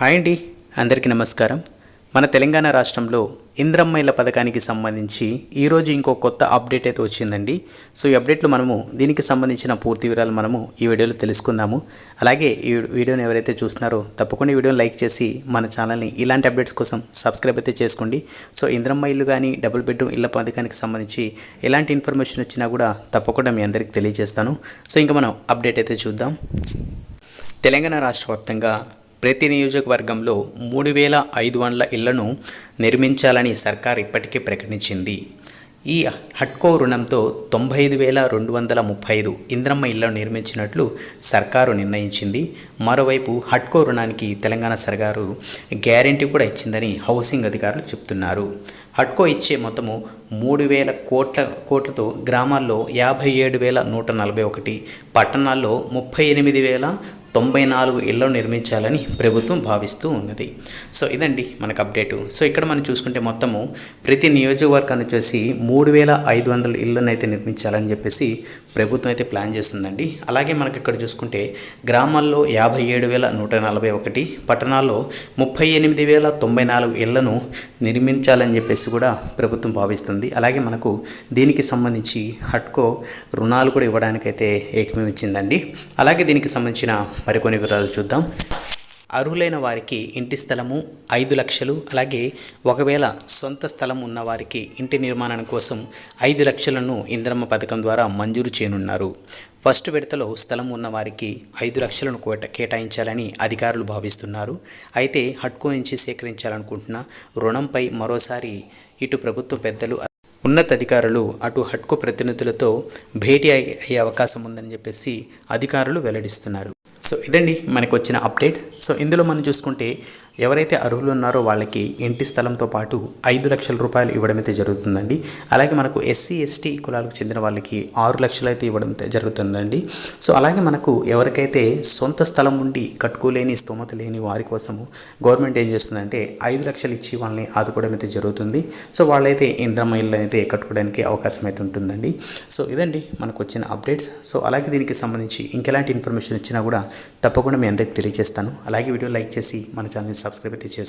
Hi అండి అందరికీ నమస్కారం. మన తెలంగాణ రాష్ట్రంలో ఇంద్రమ్మైల పథకానికి సంబంధించి ఈరోజు ఇంకో కొత్త అప్డేట్ అయితే వచ్చిందండి. సో ఈ అప్డేట్లో మనము దీనికి సంబంధించిన పూర్తి వివరాలు మనము ఈ వీడియోలో తెలుసుకుందాము. అలాగే ఈ వీడియోని ఎవరైతే చూస్తున్నారో తప్పకుండా వీడియోని లైక్ చేసి మన ఛానల్ని ఇలాంటి అప్డేట్స్ కోసం సబ్స్క్రైబ్ అయితే చేసుకోండి. సో ఇంద్రమ్మ ఇల్లు కానీ డబుల్ బెడ్రూమ్ ఇళ్ళ పథకానికి సంబంధించి ఎలాంటి ఇన్ఫర్మేషన్ వచ్చినా కూడా తప్పకుండా మీ అందరికీ తెలియజేస్తాను. సో ఇంకా మనం అప్డేట్ అయితే చూద్దాం. తెలంగాణ రాష్ట్ర వ్యాప్తంగా ప్రతి నియోజకవర్గంలో మూడు వేల ఐదు వందల ఇళ్ళను నిర్మించాలని సర్కార్ ఇప్పటికే ప్రకటించింది. ఈ హట్కో రుణంతో తొంభై ఐదు వేల రెండు వందల ముప్పై ఐదు ఇంద్రమ్మ ఇళ్ళను నిర్మించినట్లు సర్కారు నిర్ణయించింది. మరోవైపు హట్కో రుణానికి తెలంగాణ సర్కారు గ్యారెంటీ కూడా ఇచ్చిందని హౌసింగ్ అధికారులు చెప్తున్నారు. హట్కో ఇచ్చే మొత్తము మూడు వేల కోట్ల కోట్లతో గ్రామాల్లో యాభై ఏడు వేల నూట నలభై ఒకటి పట్టణాల్లో ముప్పై ఎనిమిది వేల తొంభై నాలుగు ఇళ్ళను నిర్మించాలని ప్రభుత్వం భావిస్తూ ఉన్నది. సో ఇదండి మనకు అప్డేటు. సో ఇక్కడ మనం చూసుకుంటే మొత్తము ప్రతి నియోజకవర్గాన్ని వచ్చేసి మూడు వేల ఐదు వందల ఇళ్ళను అయితే నిర్మించాలని చెప్పేసి ప్రభుత్వం అయితే ప్లాన్ చేస్తుందండి. అలాగే మనకి ఇక్కడ చూసుకుంటే గ్రామాల్లో యాభై ఏడు వేల నూట నలభై ఒకటి పట్టణాల్లో ముప్పై ఎనిమిది వేల తొంభై నాలుగు ఇళ్ళను నిర్మించాలని చెప్పేసి కూడా ప్రభుత్వం భావిస్తుంది. అలాగే మనకు దీనికి సంబంధించి హట్కో రుణాలు కూడా ఇవ్వడానికైతే ఏకమేమిచ్చిందండి అలాగే దీనికి సంబంధించిన మరికొన్ని వివరాలు చూద్దాం. అర్హులైన వారికి ఇంటి స్థలము ఐదు లక్షలు అలాగే ఒకవేళ సొంత స్థలం ఉన్న వారికి ఇంటి నిర్మాణం కోసం ఐదు లక్షలను ఇంద్రమ్మ పథకం ద్వారా మంజూరు చేయనున్నారు. ఫస్ట్ విడతలో స్థలం ఉన్న వారికి ఐదు లక్షలను కోట కేటాయించాలని అధికారులు భావిస్తున్నారు. అయితే హట్కో నుంచి సేకరించాలనుకుంటున్న రుణంపై మరోసారి ఇటు ప్రభుత్వ పెద్దలు ఉన్నతాధికారులు అటు హట్కో ప్రతినిధులతో భేటీ అయ్యే అవకాశం ఉందని చెప్పేసి అధికారులు వెల్లడిస్తున్నారు. సో ఇదండి మనకు వచ్చిన అప్డేట్ సో ఇందులో మనం చూసుకుంటే ఎవరైతే అర్హులు ఉన్నారో వాళ్ళకి ఇంటి స్థలంతో పాటు ఐదు లక్షల రూపాయలు ఇవ్వడం అయితే జరుగుతుందండి. అలాగే మనకు ఎస్సీ ఎస్టీ కులాలకు చెందిన వాళ్ళకి ఆరు లక్షలు అయితే ఇవ్వడం అయితే జరుగుతుందండి. సో అలాగే మనకు ఎవరికైతే సొంత స్థలం ఉండి కట్టుకోలేని స్తోమత లేని వారి కోసము గవర్నమెంట్ ఏం చేస్తుందంటే ఐదు లక్షలు ఇచ్చి వాళ్ళని ఆదుకోవడం అయితే జరుగుతుంది. సో వాళ్ళైతే ఇంద్రమ్మ ఇల్లు అయితే కట్టుకోవడానికి అవకాశం అయితే ఉంటుందండి. సో ఇదండి మనకు వచ్చిన అప్డేట్స్. సో అలాగే దీనికి సంబంధించి ఇంకెలాంటి ఇన్ఫర్మేషన్ ఇచ్చినా కూడా తప్పకుండా మీ అందరికి తెలియజేస్తాను. అలాగే వీడియో లైక్ చేసి మన ఛానల్ని సబ్స్క్రైబ్ అయితే చేసుకోండి